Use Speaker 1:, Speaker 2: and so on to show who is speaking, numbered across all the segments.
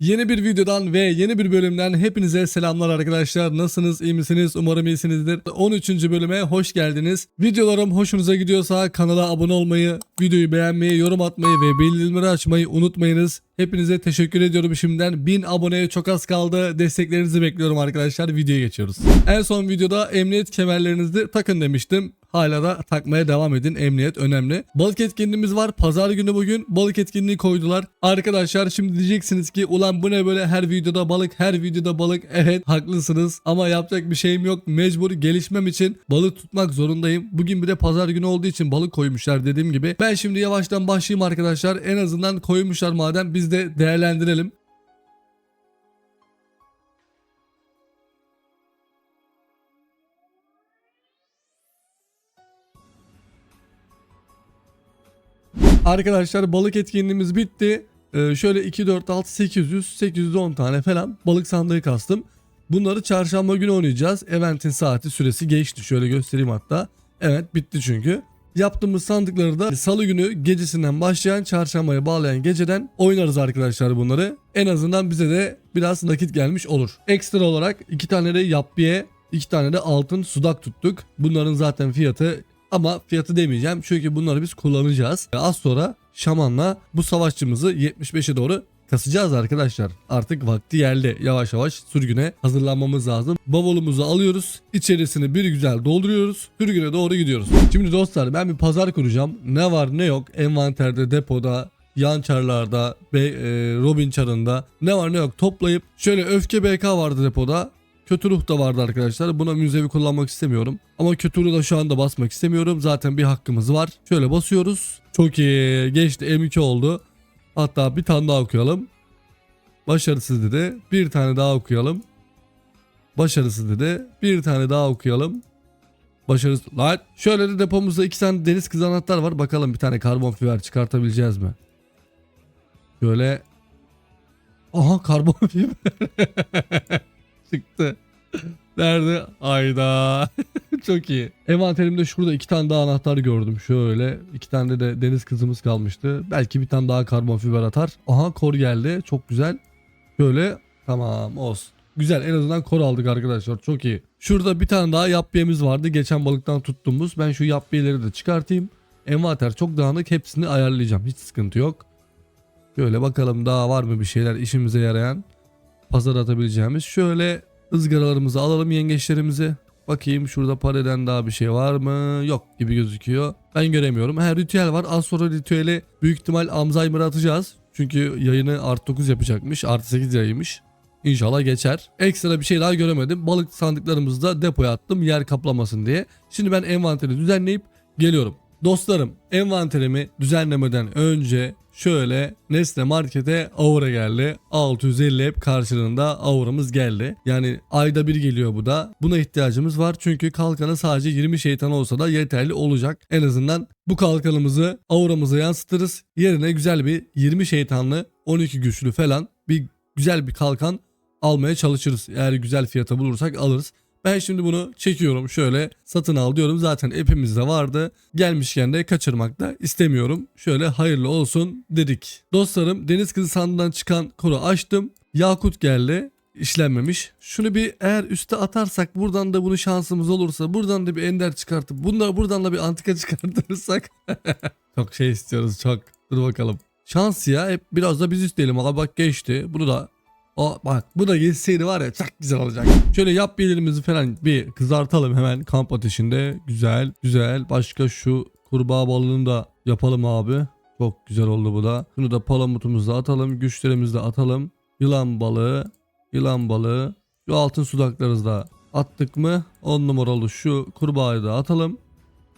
Speaker 1: Yeni bir videodan ve yeni bir bölümden hepinize selamlar arkadaşlar. Nasılsınız? iyi misiniz? Umarım iyisinizdir. 13. bölüme hoş geldiniz. Videolarım hoşunuza gidiyorsa kanala abone olmayı, videoyu beğenmeyi, yorum atmayı ve bildirimleri açmayı unutmayınız. Hepinize teşekkür ediyorum şimdiden. 1000 aboneye çok az kaldı. Desteklerinizi bekliyorum arkadaşlar. Videoya geçiyoruz. En son videoda emniyet kemerlerinizi takın demiştim. Hala da takmaya devam edin. Emniyet önemli. Balık etkinliğimiz var. Pazar günü bugün balık etkinliği koydular. Arkadaşlar şimdi diyeceksiniz ki ulan bu ne böyle her videoda balık her videoda balık. Evet haklısınız ama yapacak bir şeyim yok. Mecbur gelişmem için balık tutmak zorundayım. Bugün bir de pazar günü olduğu için balık koymuşlar dediğim gibi. Ben şimdi yavaştan başlayayım arkadaşlar. En azından koymuşlar madem biz de değerlendirelim. Arkadaşlar balık etkinliğimiz bitti. Ee, şöyle 2, 4, 6, 800, 810 tane falan balık sandığı kastım. Bunları çarşamba günü oynayacağız. Event'in saati süresi geçti. Şöyle göstereyim hatta. Evet bitti çünkü. Yaptığımız sandıkları da salı günü gecesinden başlayan çarşambaya bağlayan geceden oynarız arkadaşlar bunları. En azından bize de biraz nakit gelmiş olur. Ekstra olarak iki tane de yapbiye, iki tane de altın sudak tuttuk. Bunların zaten fiyatı ama fiyatı demeyeceğim çünkü bunları biz kullanacağız. Az sonra şamanla bu savaşçımızı 75'e doğru kasacağız arkadaşlar. Artık vakti geldi. Yavaş yavaş sürgüne hazırlanmamız lazım. Bavulumuzu alıyoruz. İçerisini bir güzel dolduruyoruz. Sürgüne doğru gidiyoruz. Şimdi dostlar ben bir pazar kuracağım. Ne var ne yok envanterde, depoda, yan çarlarda ve e, Robin çarında ne var ne yok toplayıp şöyle öfke BK vardı depoda. Kötü ruh da vardı arkadaşlar. Buna müzevi kullanmak istemiyorum. Ama kötü ruhu da şu anda basmak istemiyorum. Zaten bir hakkımız var. Şöyle basıyoruz. Çok iyi. Geçti M2 oldu. Hatta bir tane daha okuyalım. Başarısız dedi. Bir tane daha okuyalım. Başarısız dedi. Bir tane daha okuyalım. Başarısız. Lan şöyle de depomuzda iki tane deniz kızı anahtar var. Bakalım bir tane karbon fiber çıkartabileceğiz mi? Şöyle. Aha karbon fiber. Çıktı. Nerede? Ayda. Çok iyi. Envanterimde şurada iki tane daha anahtar gördüm. Şöyle iki tane de deniz kızımız kalmıştı. Belki bir tane daha karbon fiber atar. Aha kor geldi. Çok güzel. Şöyle tamam olsun. Güzel en azından kor aldık arkadaşlar. Çok iyi. Şurada bir tane daha yapbiyemiz vardı. Geçen balıktan tuttuğumuz. Ben şu yapbiyeleri de çıkartayım. Envanter çok dağınık. Hepsini ayarlayacağım. Hiç sıkıntı yok. Şöyle bakalım daha var mı bir şeyler işimize yarayan. Pazar atabileceğimiz. Şöyle ızgaralarımızı alalım yengeçlerimizi. Bakayım şurada pareden daha bir şey var mı? Yok gibi gözüküyor. Ben göremiyorum. Ha ritüel var. Az sonra ritüeli büyük ihtimal Alzheimer'a atacağız. Çünkü yayını artı 9 yapacakmış. Artı 8 yayıymış. İnşallah geçer. Ekstra bir şey daha göremedim. Balık sandıklarımızı da depoya attım yer kaplamasın diye. Şimdi ben envanteri düzenleyip geliyorum. Dostlarım envanterimi düzenlemeden önce şöyle Nesne Market'e Aura geldi. 650 hep karşılığında Aura'mız geldi. Yani ayda bir geliyor bu da. Buna ihtiyacımız var çünkü kalkanı sadece 20 şeytan olsa da yeterli olacak. En azından bu kalkanımızı Aura'mıza yansıtırız. Yerine güzel bir 20 şeytanlı 12 güçlü falan bir güzel bir kalkan almaya çalışırız. Eğer güzel fiyata bulursak alırız. Ben şimdi bunu çekiyorum şöyle satın al diyorum zaten hepimizde vardı. Gelmişken de kaçırmak da istemiyorum. Şöyle hayırlı olsun dedik. Dostlarım deniz kızı sandığından çıkan koru açtım. Yakut geldi işlenmemiş. Şunu bir eğer üste atarsak buradan da bunu şansımız olursa buradan da bir ender çıkartıp bunları buradan da bir antika çıkartırsak çok şey istiyoruz çok. Dur bakalım. Şans ya hep biraz da biz isteyelim. Abi bak geçti. Bunu da o bak bu da geçseydi var ya çok güzel olacak. Şöyle yap belirimizi falan bir kızartalım hemen kamp ateşinde. Güzel güzel. Başka şu kurbağa balığını da yapalım abi. Çok güzel oldu bu da. Şunu da palamutumuzu atalım. Güçlerimizi atalım. Yılan balığı. Yılan balığı. Şu altın sudaklarımızı da attık mı 10 numaralı şu kurbağayı da atalım.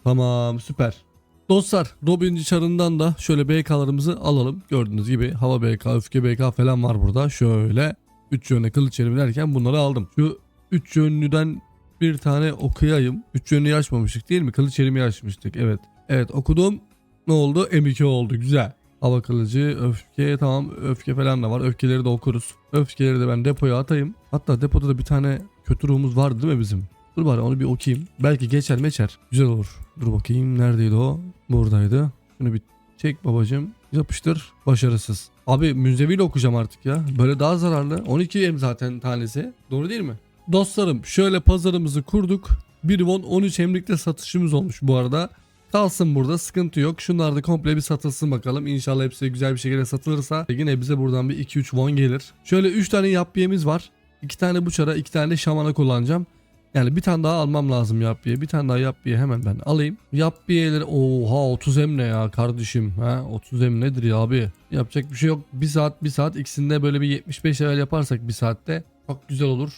Speaker 1: Tamam süper. Dostlar Robin çarından da şöyle BK'larımızı alalım. Gördüğünüz gibi hava BK, öfke BK falan var burada. Şöyle 3 yönlü kılıç yerimi derken bunları aldım. Şu 3 yönlüden bir tane okuyayım. 3 yönlüyü açmamıştık değil mi? Kılıç yerimi açmıştık evet. Evet okudum. Ne oldu? M2 oldu güzel. Hava kılıcı, öfke tamam öfke falan da var. Öfkeleri de okuruz. Öfkeleri de ben depoya atayım. Hatta depoda da bir tane kötü ruhumuz vardı değil mi bizim? Dur bari onu bir okuyayım. Belki geçer meçer. Güzel olur. Dur bakayım neredeydi o? Buradaydı. Şunu bir çek babacım. Yapıştır. Başarısız. Abi münzeviyle okuyacağım artık ya. Böyle daha zararlı. 12 em zaten tanesi. Doğru değil mi? Dostlarım şöyle pazarımızı kurduk. 1 won 13 emlikte satışımız olmuş bu arada. Kalsın burada sıkıntı yok. Şunlar da komple bir satılsın bakalım. İnşallah hepsi güzel bir şekilde satılırsa yine bize buradan bir 2-3 won gelir. Şöyle 3 tane yapbiyemiz var. 2 tane bıçara 2 tane de şamana kullanacağım. Yani bir tane daha almam lazım yapbiye. Bir tane daha yapbiye hemen ben alayım. Yapbiyeleri oha 30 em ne ya kardeşim. Ha 30 em nedir ya abi? Yapacak bir şey yok. 1 saat 1 saat ikisinde böyle bir 75 level yaparsak bir saatte çok güzel olur.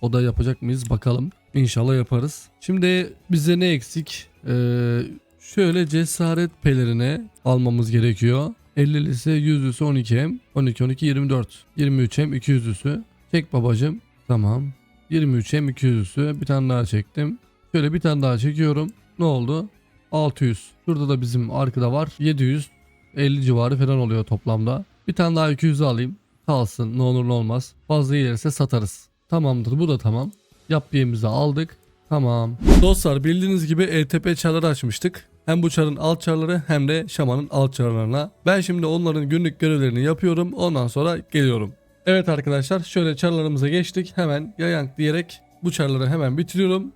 Speaker 1: O da yapacak mıyız bakalım. İnşallah yaparız. Şimdi bize ne eksik? Ee, şöyle cesaret pelerine almamız gerekiyor. 50'lisi 100'lüsü 12M. 12 12 24. 23M 200'lüsü. Çek babacım. Tamam. 23M 200'lüsü. Bir tane daha çektim. Şöyle bir tane daha çekiyorum. Ne oldu? 600. Şurada da bizim arkada var. 700. 50 civarı falan oluyor toplamda. Bir tane daha 200 alayım. Kalsın ne olur ne olmaz. Fazla gelirse satarız. Tamamdır bu da tamam. Yapbiyemizi aldık. Tamam. Dostlar bildiğiniz gibi ETP çarları açmıştık. Hem bu çarın alt çarları hem de şamanın alt çarlarına. Ben şimdi onların günlük görevlerini yapıyorum. Ondan sonra geliyorum. Evet arkadaşlar şöyle çarlarımıza geçtik. Hemen yayank diyerek bu çarları hemen bitiriyorum.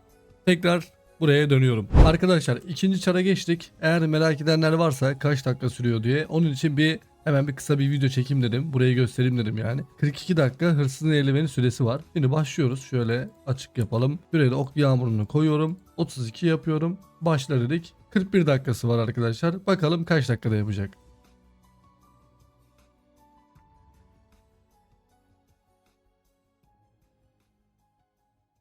Speaker 1: Tekrar buraya dönüyorum. Arkadaşlar ikinci çara geçtik. Eğer merak edenler varsa kaç dakika sürüyor diye. Onun için bir hemen bir kısa bir video çekeyim dedim. Burayı göstereyim dedim yani. 42 dakika hırsızın eldivenin süresi var. Şimdi başlıyoruz. Şöyle açık yapalım. Şuraya da ok yağmurunu koyuyorum. 32 yapıyorum. Başla dedik. 41 dakikası var arkadaşlar. Bakalım kaç dakikada yapacak.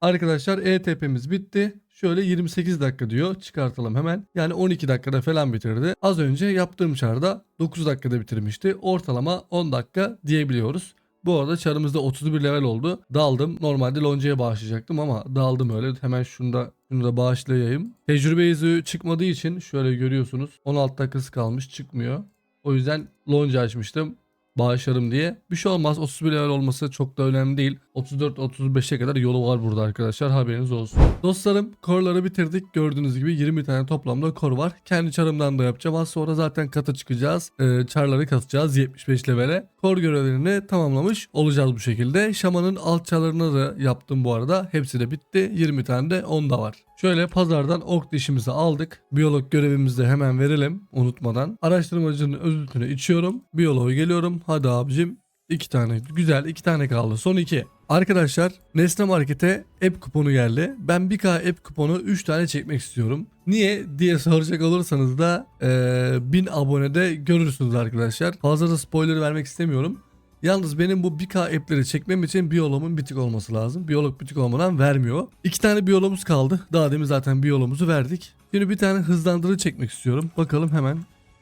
Speaker 1: Arkadaşlar ETP'miz bitti. Şöyle 28 dakika diyor. Çıkartalım hemen. Yani 12 dakikada falan bitirdi. Az önce yaptığım çarda 9 dakikada bitirmişti. Ortalama 10 dakika diyebiliyoruz. Bu arada çarımızda 31 level oldu. Daldım. Normalde loncaya bağışlayacaktım ama daldım öyle. Hemen şunu da, şunu da bağışlayayım. Tecrübe yüzüğü çıkmadığı için şöyle görüyorsunuz. 16 dakikası kalmış çıkmıyor. O yüzden lonca açmıştım bağışlarım diye. Bir şey olmaz 31 level olması çok da önemli değil. 34-35'e kadar yolu var burada arkadaşlar haberiniz olsun. Dostlarım korları bitirdik. Gördüğünüz gibi 20 tane toplamda kor var. Kendi çarımdan da yapacağım. Az sonra zaten kata çıkacağız. Ee, çarları katacağız 75 levele. Kor görevlerini tamamlamış olacağız bu şekilde. Şamanın alt çarlarını da yaptım bu arada. Hepsi de bitti. 20 tane de onda var. Şöyle pazardan ok dişimizi aldık. Biyolog görevimizi de hemen verelim unutmadan. Araştırmacının özütünü içiyorum. Biyoloğa geliyorum. Hadi abicim. İki tane. Güzel iki tane kaldı. Son iki. Arkadaşlar Nesne Market'e app kuponu geldi. Ben 1K app kuponu 3 tane çekmek istiyorum. Niye diye soracak olursanız da eee 1000 abonede görürsünüz arkadaşlar. Fazla da spoiler vermek istemiyorum. Yalnız benim bu 1K app'leri çekmem için biyoloğumun bitik olması lazım. Biyolog bitik olmadan vermiyor. İki tane biyologumuz kaldı. Daha demin zaten biyologumuzu verdik. Şimdi bir tane hızlandırıcı çekmek istiyorum. Bakalım hemen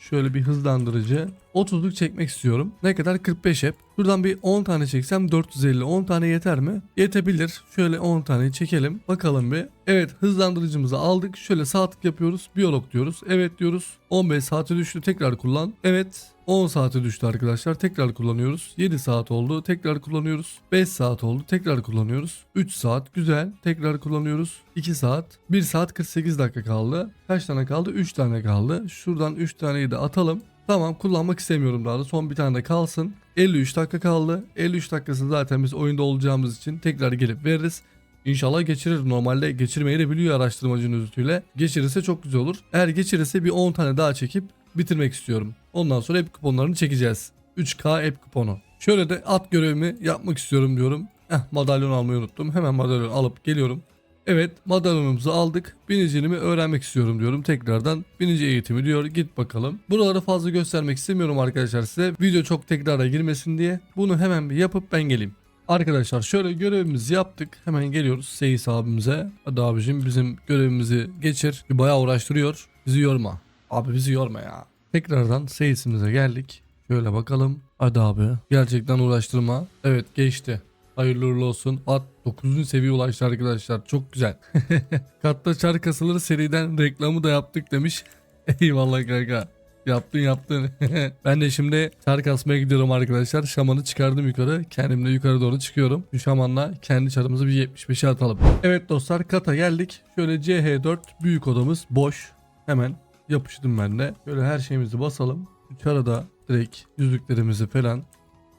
Speaker 1: şöyle bir hızlandırıcı. 30'luk çekmek istiyorum. Ne kadar? 45 app. Şuradan bir 10 tane çeksem 450. 10 tane yeter mi? Yetebilir. Şöyle 10 tane çekelim. Bakalım bir. Evet hızlandırıcımızı aldık. Şöyle sağ tık yapıyoruz. Biyolog diyoruz. Evet diyoruz. 15 saate düştü. Tekrar kullan. Evet. 10 saate düştü arkadaşlar. Tekrar kullanıyoruz. 7 saat oldu. Tekrar kullanıyoruz. 5 saat oldu. Tekrar kullanıyoruz. 3 saat. Güzel. Tekrar kullanıyoruz. 2 saat. 1 saat 48 dakika kaldı. Kaç tane kaldı? 3 tane kaldı. Şuradan 3 taneyi de atalım. Tamam kullanmak istemiyorum daha da. Son bir tane de kalsın. 53 dakika kaldı. 53 dakikasını zaten biz oyunda olacağımız için tekrar gelip veririz. İnşallah geçirir. Normalde geçirmeyi de biliyor araştırmacının özütüyle. Geçirirse çok güzel olur. Eğer geçirirse bir 10 tane daha çekip bitirmek istiyorum. Ondan sonra app kuponlarını çekeceğiz. 3K app kuponu. Şöyle de at görevimi yapmak istiyorum diyorum. Eh madalyon almayı unuttum. Hemen madalyon alıp geliyorum. Evet madalyonumuzu aldık. Biniciliğimi öğrenmek istiyorum diyorum. Tekrardan binici eğitimi diyor. Git bakalım. Buraları fazla göstermek istemiyorum arkadaşlar size. Video çok tekrara girmesin diye. Bunu hemen bir yapıp ben geleyim. Arkadaşlar şöyle görevimizi yaptık. Hemen geliyoruz Seyis abimize. Hadi abicim bizim görevimizi geçir. Bayağı uğraştırıyor. Bizi yorma. Abi bizi yorma ya. Tekrardan Seyis'imize geldik. Şöyle bakalım. Hadi abi. Gerçekten uğraştırma. Evet geçti. Hayırlı uğurlu olsun. At 9. seviye ulaştı arkadaşlar. Çok güzel. Katta çar kasılır seriden reklamı da yaptık demiş. Eyvallah kanka. Yaptın yaptın. ben de şimdi çar kasmaya gidiyorum arkadaşlar. Şamanı çıkardım yukarı. Kendimle yukarı doğru çıkıyorum. Şu şamanla kendi çarımızı bir 75'e atalım. Evet dostlar kata geldik. Şöyle CH4 büyük odamız boş. Hemen yapıştım ben de. Şöyle her şeyimizi basalım. Şu çara da direkt yüzüklerimizi falan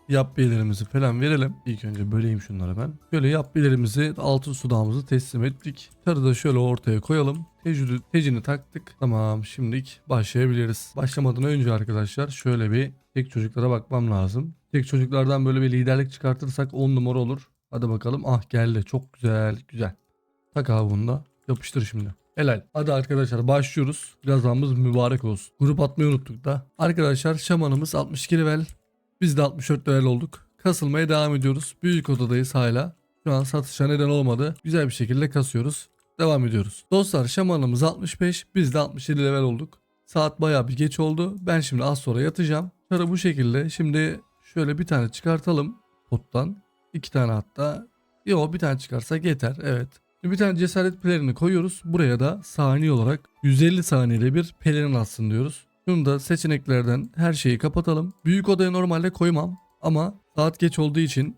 Speaker 1: yapbiyelerimizi falan verelim. İlk önce böleyim şunları ben. Şöyle yapbiyelerimizi altın sudağımızı teslim ettik. Çarı da şöyle ortaya koyalım. Tecrübü, tecini taktık. Tamam şimdilik başlayabiliriz. Başlamadan önce arkadaşlar şöyle bir tek çocuklara bakmam lazım. Tek çocuklardan böyle bir liderlik çıkartırsak 10 numara olur. Hadi bakalım. Ah geldi. Çok güzel. Güzel. Tak abi bunu da. Yapıştır şimdi. Helal. Hadi arkadaşlar başlıyoruz. Gazamız mübarek olsun. Grup atmayı unuttuk da. Arkadaşlar şamanımız 62 level. Biz de 64 level olduk. Kasılmaya devam ediyoruz. Büyük odadayız hala. Şu an satışa neden olmadı. Güzel bir şekilde kasıyoruz. Devam ediyoruz. Dostlar şamanımız 65. Biz de 67 level olduk. Saat baya bir geç oldu. Ben şimdi az sonra yatacağım. Sonra bu şekilde şimdi şöyle bir tane çıkartalım pottan. İki tane hatta. Yo bir tane çıkarsak yeter. Evet. Bir tane cesaret pelerini koyuyoruz. Buraya da saniye olarak 150 saniyede bir pelerin atsın diyoruz. Şunu da seçeneklerden her şeyi kapatalım. Büyük odaya normalde koymam. Ama saat geç olduğu için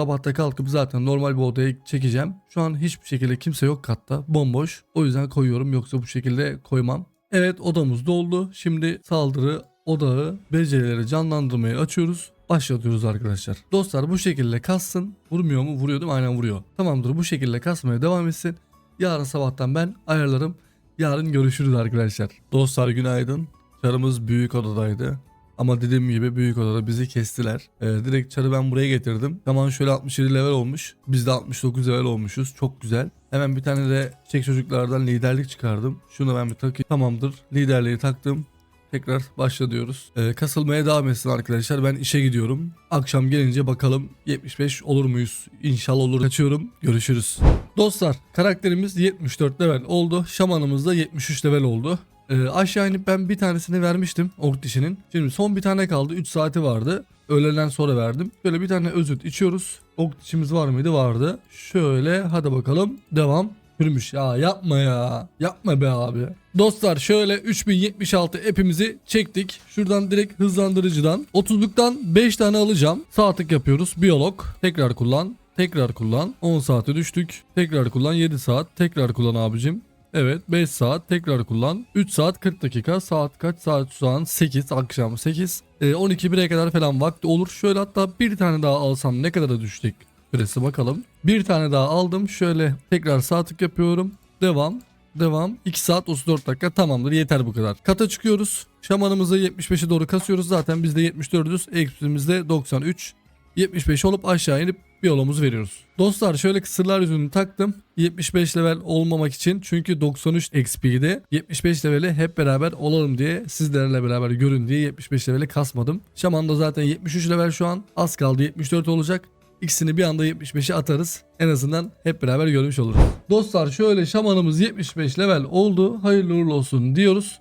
Speaker 1: sabahta kalkıp zaten normal bir odaya çekeceğim. Şu an hiçbir şekilde kimse yok katta. Bomboş. O yüzden koyuyorum. Yoksa bu şekilde koymam. Evet odamız doldu. Şimdi saldırı odağı becerileri canlandırmayı açıyoruz. Başlatıyoruz arkadaşlar. Dostlar bu şekilde kassın. Vurmuyor mu? Vuruyor? Aynen vuruyor. Tamamdır bu şekilde kasmaya devam etsin. Yarın sabahtan ben ayarlarım. Yarın görüşürüz arkadaşlar. Dostlar günaydın. Çarımız büyük odadaydı. Ama dediğim gibi büyük odada bizi kestiler. Ee, direkt çarı ben buraya getirdim. Tamam şöyle 67 level olmuş. Biz de 69 level olmuşuz. Çok güzel. Hemen bir tane de çek çocuklardan liderlik çıkardım. Şunu ben bir takayım. Tamamdır. Liderliği taktım. Tekrar başla diyoruz. Ee, kasılmaya devam etsin arkadaşlar. Ben işe gidiyorum. Akşam gelince bakalım 75 olur muyuz? İnşallah olur. Kaçıyorum. Görüşürüz. Dostlar karakterimiz 74 level oldu. Şamanımız da 73 level oldu. Ee, aşağı inip ben bir tanesini vermiştim ork dişinin. Şimdi son bir tane kaldı. 3 saati vardı. Öğleden sonra verdim. Böyle bir tane özüt içiyoruz. Ok dişimiz var mıydı? Vardı. Şöyle hadi bakalım. Devam. Sürmüş ya yapma ya. Yapma be abi. Dostlar şöyle 3076 epimizi çektik. Şuradan direkt hızlandırıcıdan 30'luktan 5 tane alacağım. Sağ tık yapıyoruz. Biyolog. Tekrar kullan. Tekrar kullan. 10 saate düştük. Tekrar kullan 7 saat. Tekrar kullan abicim. Evet 5 saat tekrar kullan. 3 saat 40 dakika. Saat kaç? Saat şu an 8 akşam 8. Ee, 12 1'e kadar falan vakti olur. Şöyle hatta bir tane daha alsam ne kadar düşecek? Süresi bakalım. Bir tane daha aldım. Şöyle tekrar sağ tık yapıyorum. Devam. Devam. 2 saat 34 dakika tamamdır yeter bu kadar. Kata çıkıyoruz. Şamanımızı 75'e doğru kasıyoruz. Zaten biz de 74'üz. Eksimiz de 93. 75 olup aşağı inip bir yolumuzu veriyoruz. Dostlar şöyle kısırlar yüzünü taktım. 75 level olmamak için çünkü 93 XP'de 75 leveli hep beraber olalım diye sizlerle beraber görün diye 75 leveli kasmadım. Şaman da zaten 73 level şu an az kaldı 74 olacak. İkisini bir anda 75'e atarız. En azından hep beraber görmüş oluruz. Dostlar şöyle şamanımız 75 level oldu. Hayırlı uğurlu olsun diyoruz.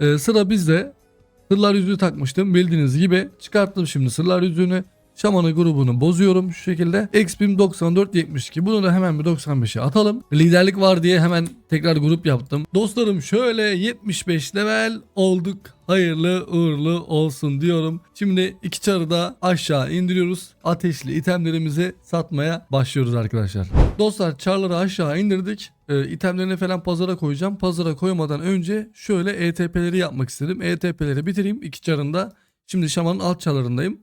Speaker 1: Ee, sıra bizde. Sırlar yüzüğü takmıştım bildiğiniz gibi. Çıkarttım şimdi sırlar yüzüğünü. Şamanı grubunu bozuyorum şu şekilde. XP'm 94 72. Bunu da hemen bir 95'e atalım. Liderlik var diye hemen tekrar grup yaptım. Dostlarım şöyle 75 level olduk. Hayırlı uğurlu olsun diyorum. Şimdi iki çarı da aşağı indiriyoruz. Ateşli itemlerimizi satmaya başlıyoruz arkadaşlar. Dostlar çarları aşağı indirdik. Ee, itemlerini falan pazara koyacağım. Pazara koymadan önce şöyle ETP'leri yapmak istedim. ETP'leri bitireyim iki çarında. Şimdi şamanın alt çarlarındayım.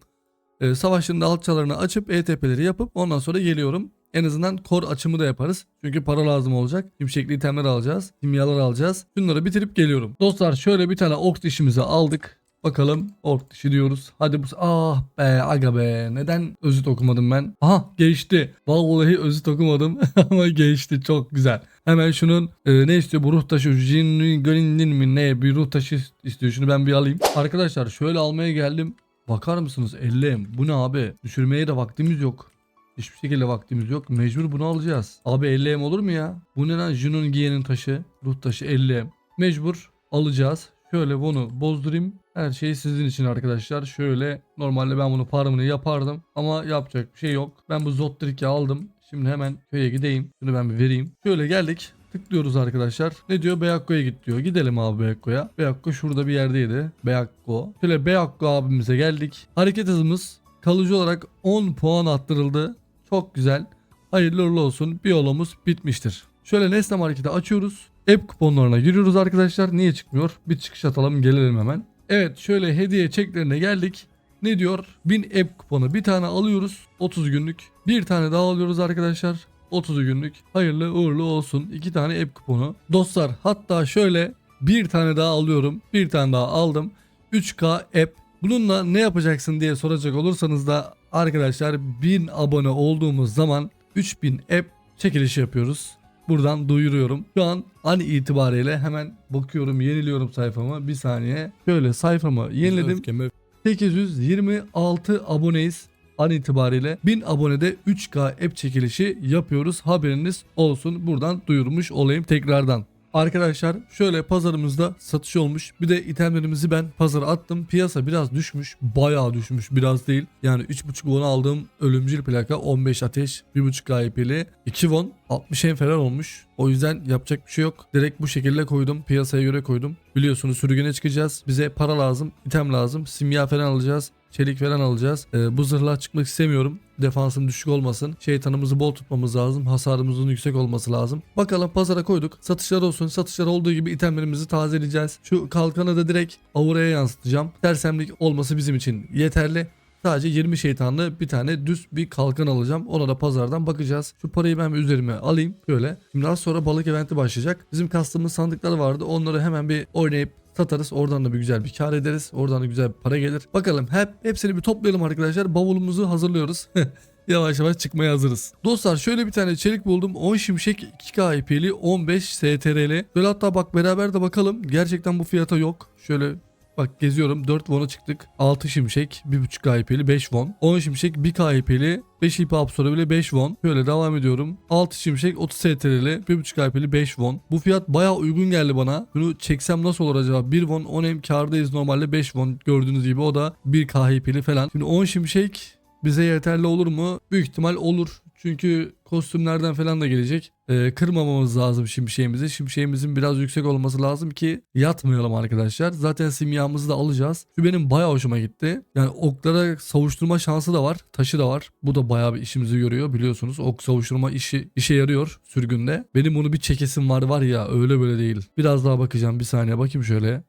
Speaker 1: Ee, savaşında alt çalarını açıp ETP'leri yapıp ondan sonra geliyorum. En azından kor açımı da yaparız. Çünkü para lazım olacak. Şimşekli itemler alacağız. Kimyalar alacağız. Bunları bitirip geliyorum. Dostlar şöyle bir tane ork dişimizi aldık. Bakalım ork dişi diyoruz. Hadi bu ah be aga be neden özüt okumadım ben? Aha geçti. Vallahi özüt okumadım ama geçti çok güzel. Hemen şunun e, ne istiyor bu ruh taşı Jinnin Gönlin mi ne bir ruh taşı istiyor şunu ben bir alayım. Arkadaşlar şöyle almaya geldim. Bakar mısınız 50 Bu ne abi? Düşürmeye de vaktimiz yok. Hiçbir şekilde vaktimiz yok. Mecbur bunu alacağız. Abi 50 olur mu ya? Bu ne lan? Junun giyenin taşı. Ruh taşı 50 Mecbur alacağız. Şöyle bunu bozdurayım. Her şey sizin için arkadaşlar. Şöyle normalde ben bunu farmını yapardım. Ama yapacak bir şey yok. Ben bu Zottrik'i aldım. Şimdi hemen köye gideyim. Şunu ben bir vereyim. Şöyle geldik. Tıklıyoruz arkadaşlar. Ne diyor? Beyakko'ya git diyor. Gidelim abi Beyakko'ya. Beyakko şurada bir yerdeydi. Beyakko. Şöyle Beyakko abimize geldik. Hareket hızımız kalıcı olarak 10 puan arttırıldı. Çok güzel. Hayırlı uğurlu olsun. Bir yolumuz bitmiştir. Şöyle Nesne Market'i açıyoruz. App kuponlarına giriyoruz arkadaşlar. Niye çıkmıyor? Bir çıkış atalım gelelim hemen. Evet şöyle hediye çeklerine geldik. Ne diyor? 1000 app kuponu bir tane alıyoruz 30 günlük. Bir tane daha alıyoruz arkadaşlar. 30 günlük. Hayırlı uğurlu olsun. iki tane app kuponu. Dostlar hatta şöyle bir tane daha alıyorum. Bir tane daha aldım. 3K app. Bununla ne yapacaksın diye soracak olursanız da arkadaşlar 1000 abone olduğumuz zaman 3000 app çekilişi yapıyoruz. Buradan duyuruyorum. Şu an an itibariyle hemen bakıyorum yeniliyorum sayfamı. Bir saniye. Şöyle sayfamı yeniledim. 826 aboneyiz an itibariyle 1000 abonede 3K app çekilişi yapıyoruz. Haberiniz olsun. Buradan duyurmuş olayım tekrardan. Arkadaşlar şöyle pazarımızda satış olmuş. Bir de itemlerimizi ben pazara attım. Piyasa biraz düşmüş. Bayağı düşmüş. Biraz değil. Yani 3.5 won aldığım ölümcül plaka 15 ateş 1.5 KP'li 2 won 60 en falan olmuş. O yüzden yapacak bir şey yok. Direkt bu şekilde koydum. Piyasaya göre koydum. Biliyorsunuz sürgüne çıkacağız. Bize para lazım. item lazım. Simya falan alacağız. Çelik falan alacağız. Ee, bu zırhla çıkmak istemiyorum. Defansım düşük olmasın. Şeytanımızı bol tutmamız lazım. Hasarımızın yüksek olması lazım. Bakalım pazara koyduk. Satışlar olsun. Satışlar olduğu gibi itemlerimizi tazeleyeceğiz. Şu kalkanı da direkt auraya yansıtacağım. Tersemlik olması bizim için yeterli. Sadece 20 şeytanlı bir tane düz bir kalkan alacağım. Ona da pazardan bakacağız. Şu parayı ben üzerime alayım. Böyle. Şimdi az sonra balık eventi başlayacak. Bizim kastığımız sandıklar vardı. Onları hemen bir oynayıp satarız. Oradan da bir güzel bir kar ederiz. Oradan da güzel bir para gelir. Bakalım hep hepsini bir toplayalım arkadaşlar. Bavulumuzu hazırlıyoruz. Yavaş yavaş çıkmaya hazırız. Dostlar şöyle bir tane çelik buldum. 10 şimşek 2K IP'li 15 STR'li. Böyle hatta bak beraber de bakalım. Gerçekten bu fiyata yok. Şöyle Bak geziyorum 4 won'a çıktık. 6 şimşek 1.5 IP'li 5 won. 10 şimşek 1K IP'li 5 IP absorbeli 5 won. Şöyle devam ediyorum. 6 şimşek 30 STR'li 1.5 IP'li 5 won. Bu fiyat baya uygun geldi bana. Bunu çeksem nasıl olur acaba? 1 won 10 hem kardayız normalde 5 won gördüğünüz gibi o da 1K IP'li falan. Şimdi 10 şimşek bize yeterli olur mu? Büyük ihtimal olur. Çünkü kostümlerden falan da gelecek. Ee, kırmamamız lazım şimşeğimizi. Şimşeğimizin biraz yüksek olması lazım ki yatmayalım arkadaşlar. Zaten simyamızı da alacağız. Şu benim bayağı hoşuma gitti. Yani oklara savuşturma şansı da var. Taşı da var. Bu da bayağı bir işimizi görüyor biliyorsunuz. Ok savuşturma işi işe yarıyor sürgünde. Benim bunu bir çekesim var var ya öyle böyle değil. Biraz daha bakacağım bir saniye bakayım şöyle.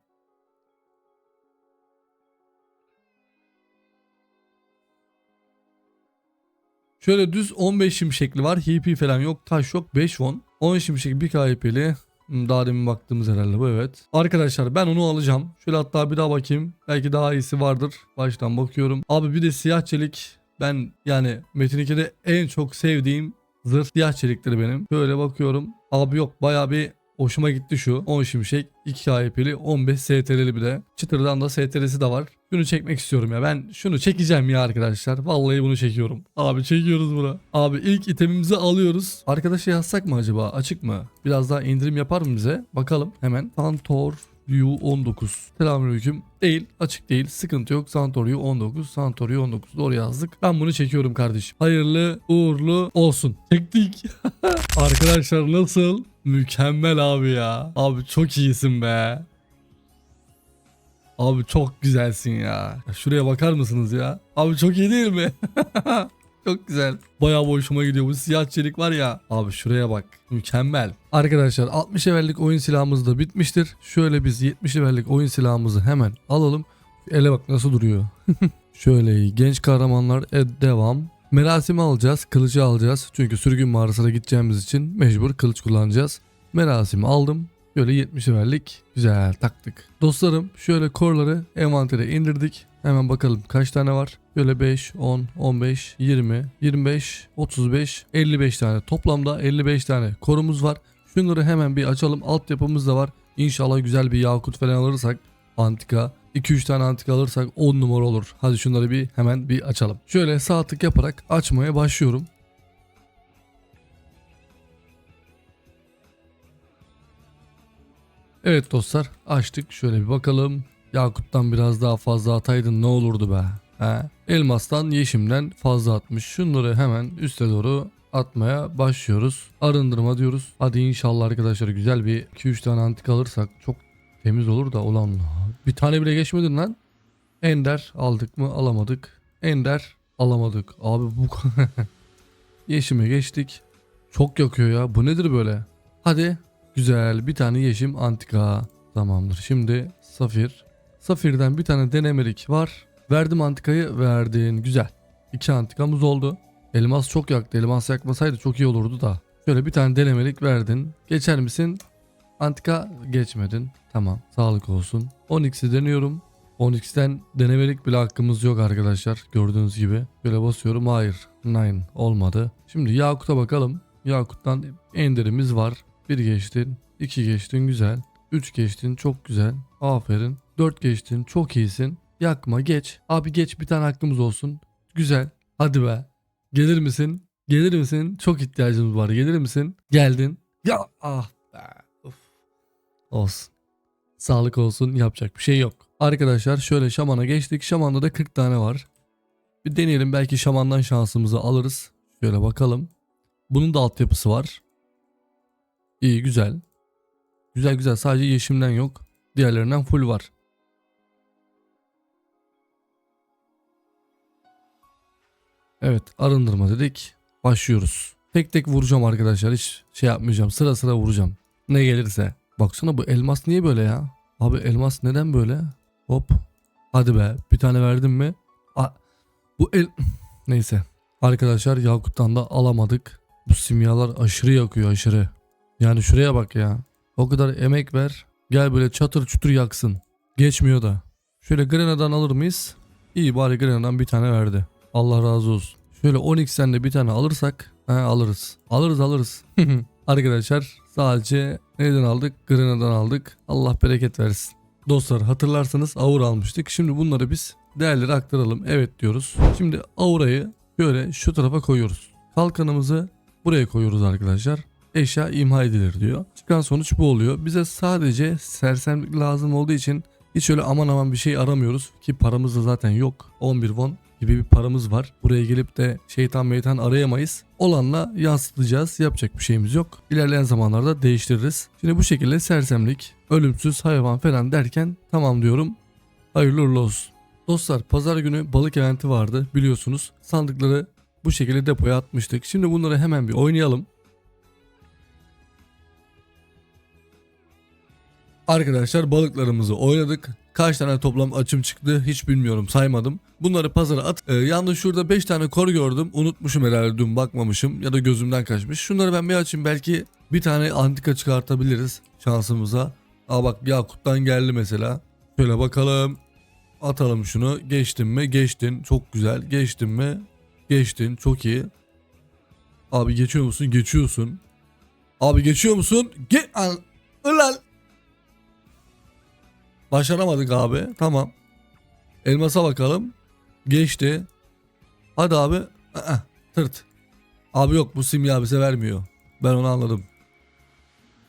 Speaker 1: Şöyle düz 15 şimşekli var. HP falan yok. Taş yok. 5 won. 10 şimşek 1 KHP'li. Hmm, Daha demin baktığımız herhalde bu evet. Arkadaşlar ben onu alacağım. Şöyle hatta bir daha bakayım. Belki daha iyisi vardır. Baştan bakıyorum. Abi bir de siyah çelik. Ben yani Metin 2'de en çok sevdiğim zırh siyah çelikleri benim. Şöyle bakıyorum. Abi yok baya bir hoşuma gitti şu. 10 şimşek 2 KHP'li 15 STR'li bir de. Çıtırdan da STR'si de var. Şunu çekmek istiyorum ya. Ben şunu çekeceğim ya arkadaşlar. Vallahi bunu çekiyorum. Abi çekiyoruz bunu. Abi ilk itemimizi alıyoruz. Arkadaşa yazsak mı acaba? Açık mı? Biraz daha indirim yapar mı bize? Bakalım hemen. Santor U19. Selamünaleyküm. Değil. Açık değil. Sıkıntı yok. Santor U19. Santor U19. Doğru yazdık. Ben bunu çekiyorum kardeşim. Hayırlı uğurlu olsun. Çektik. Arkadaşlar nasıl? Mükemmel abi ya. Abi çok iyisin be. Abi çok güzelsin. Ya Şuraya bakar mısınız ya? Abi çok iyi değil mi? çok güzel. Bayağı hoşuma gidiyor. Bu siyah çelik var ya. Abi şuraya bak. Mükemmel. Arkadaşlar 60 levellik oyun silahımız da bitmiştir. Şöyle biz 70 levellik oyun silahımızı hemen alalım. Ele bak nasıl duruyor. Şöyle genç kahramanlar e, devam. Merasimi alacağız. Kılıcı alacağız. Çünkü sürgün mağarasına gideceğimiz için mecbur kılıç kullanacağız. Merasimi aldım. Böyle 70 levellik güzel taktık. Dostlarım şöyle korları envantere indirdik. Hemen bakalım kaç tane var. Böyle 5, 10, 15, 20, 25, 35, 55 tane. Toplamda 55 tane korumuz var. Şunları hemen bir açalım. Altyapımız da var. İnşallah güzel bir yakut falan alırsak antika 2-3 tane antika alırsak 10 numara olur. Hadi şunları bir hemen bir açalım. Şöyle sağ tık yaparak açmaya başlıyorum. Evet dostlar açtık şöyle bir bakalım. Yakut'tan biraz daha fazla ataydın ne olurdu be. He? Elmas'tan yeşimden fazla atmış. Şunları hemen üste doğru atmaya başlıyoruz. Arındırma diyoruz. Hadi inşallah arkadaşlar güzel bir 2-3 tane antik alırsak çok temiz olur da ulan bir tane bile geçmedin lan. Ender aldık mı alamadık. Ender alamadık. Abi bu yeşime geçtik. Çok yakıyor ya. Bu nedir böyle? Hadi güzel bir tane yeşim antika. Tamamdır. Şimdi safir. Safir'den bir tane denemelik var. Verdim antikayı verdin. Güzel. İki antikamız oldu. Elmas çok yaktı. Elmas yakmasaydı çok iyi olurdu da. Şöyle bir tane denemelik verdin. Geçer misin? Antika geçmedin. Tamam. Sağlık olsun. 12'si deniyorum. 12'den denemelik bile hakkımız yok arkadaşlar. Gördüğünüz gibi. Böyle basıyorum. Hayır. 9 olmadı. Şimdi Yakut'a bakalım. Yakut'tan enderimiz var. 1 geçtin. 2 geçtin. Güzel. 3 geçtin. Çok güzel. Aferin. 4 geçtin. Çok iyisin. Yakma geç. Abi geç bir tane hakkımız olsun. Güzel. Hadi be. Gelir misin? Gelir misin? Çok ihtiyacımız var. Gelir misin? Geldin. Ya ah be. Of. Olsun. Sağlık olsun. Yapacak bir şey yok. Arkadaşlar şöyle şamana geçtik. Şamanda da 40 tane var. Bir deneyelim. Belki şamandan şansımızı alırız. Şöyle bakalım. Bunun da altyapısı var. İyi güzel. Güzel güzel. Sadece yeşimden yok. Diğerlerinden full var. Evet arındırma dedik. Başlıyoruz. Tek tek vuracağım arkadaşlar. Hiç şey yapmayacağım. Sıra sıra vuracağım. Ne gelirse. Baksana bu elmas niye böyle ya? Abi elmas neden böyle? Hop. Hadi be. Bir tane verdim mi? A bu el... Neyse. Arkadaşlar Yakut'tan da alamadık. Bu simyalar aşırı yakıyor aşırı. Yani şuraya bak ya. O kadar emek ver. Gel böyle çatır çutur yaksın. Geçmiyor da. Şöyle Grena'dan alır mıyız? İyi bari Grena'dan bir tane verdi. Allah razı olsun. Şöyle Onyx'ten de bir tane alırsak he, alırız. Alırız alırız. Arkadaşlar sadece neyden aldık? Grena'dan aldık. Allah bereket versin. Dostlar hatırlarsanız aura almıştık. Şimdi bunları biz değerleri aktaralım. Evet diyoruz. Şimdi aurayı şöyle şu tarafa koyuyoruz. Kalkanımızı buraya koyuyoruz arkadaşlar. Eşya imha edilir diyor. Çıkan sonuç bu oluyor. Bize sadece sersemlik lazım olduğu için hiç öyle aman aman bir şey aramıyoruz. Ki paramız da zaten yok. 11 won gibi bir paramız var. Buraya gelip de şeytan meytan arayamayız. Olanla yansıtacağız. Yapacak bir şeyimiz yok. İlerleyen zamanlarda değiştiririz. Şimdi bu şekilde sersemlik, ölümsüz hayvan falan derken tamam diyorum. Hayırlı uğurlu olsun. Dostlar pazar günü balık eventi vardı biliyorsunuz. Sandıkları bu şekilde depoya atmıştık. Şimdi bunları hemen bir oynayalım. Arkadaşlar balıklarımızı oynadık. Kaç tane toplam açım çıktı hiç bilmiyorum saymadım. Bunları pazara at. Ee, yalnız şurada 5 tane kor gördüm. Unutmuşum herhalde dün bakmamışım ya da gözümden kaçmış. Şunları ben bir açayım belki bir tane antika çıkartabiliriz şansımıza. Aa bak Yakut'tan geldi mesela. Şöyle bakalım. Atalım şunu. Geçtin mi? Geçtin. Çok güzel. Geçtin mi? Geçtin. Çok iyi. Abi geçiyor musun? Geçiyorsun. Abi geçiyor musun? Ge An- Ulan. Başaramadık abi. Tamam. Elmasa bakalım. Geçti. Hadi abi. Aa, tırt. Abi yok bu simya bize vermiyor. Ben onu anladım.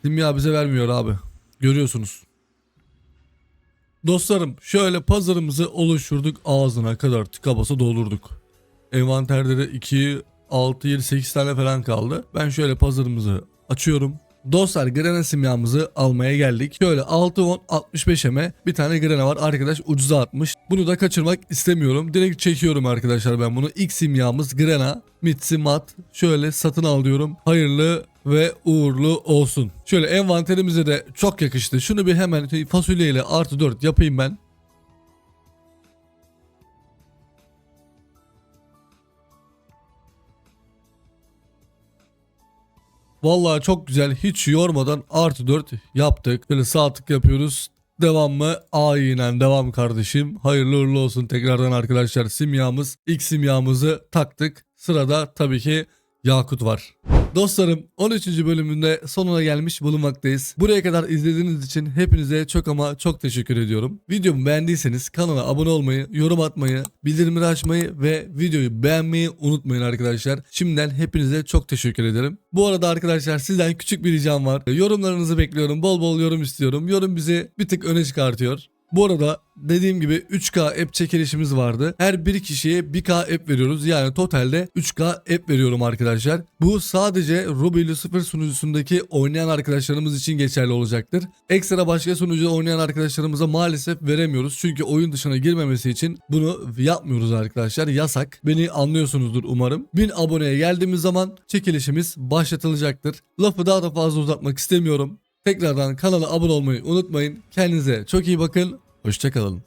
Speaker 1: Simya bize vermiyor abi. Görüyorsunuz. Dostlarım şöyle pazarımızı oluşturduk ağzına kadar tıka basa doldurduk. Envanterde de 2, 6, 7, 8 tane falan kaldı. Ben şöyle pazarımızı açıyorum. Dostlar grana simyamızı almaya geldik. Şöyle 6 won 65 eme bir tane grana var. Arkadaş ucuza atmış. Bunu da kaçırmak istemiyorum. Direkt çekiyorum arkadaşlar ben bunu. İlk simyamız grana Mitsi Mat. Şöyle satın al diyorum. Hayırlı ve uğurlu olsun. Şöyle envanterimize de çok yakıştı. Şunu bir hemen fasulyeyle artı 4 yapayım ben. Vallahi çok güzel hiç yormadan artı 4 yaptık. Böyle sağ tık yapıyoruz. Devam mı? Aynen devam kardeşim. Hayırlı uğurlu olsun tekrardan arkadaşlar. Simyamız, ilk simyamızı taktık. Sırada tabii ki Yakut var. Dostlarım 13. bölümünde sonuna gelmiş bulunmaktayız. Buraya kadar izlediğiniz için hepinize çok ama çok teşekkür ediyorum. Videomu beğendiyseniz kanala abone olmayı, yorum atmayı, bildirimleri açmayı ve videoyu beğenmeyi unutmayın arkadaşlar. Şimdiden hepinize çok teşekkür ederim. Bu arada arkadaşlar sizden küçük bir ricam var. Yorumlarınızı bekliyorum. Bol bol yorum istiyorum. Yorum bizi bir tık öne çıkartıyor. Bu arada dediğim gibi 3K app çekilişimiz vardı. Her bir kişiye 1K app veriyoruz. Yani totalde 3K app veriyorum arkadaşlar. Bu sadece Ruby Lucifer sunucusundaki oynayan arkadaşlarımız için geçerli olacaktır. Ekstra başka sunucuda oynayan arkadaşlarımıza maalesef veremiyoruz. Çünkü oyun dışına girmemesi için bunu yapmıyoruz arkadaşlar. Yasak. Beni anlıyorsunuzdur umarım. 1000 aboneye geldiğimiz zaman çekilişimiz başlatılacaktır. Lafı daha da fazla uzatmak istemiyorum. Tekrardan kanala abone olmayı unutmayın. Kendinize çok iyi bakın. Hoşçakalın.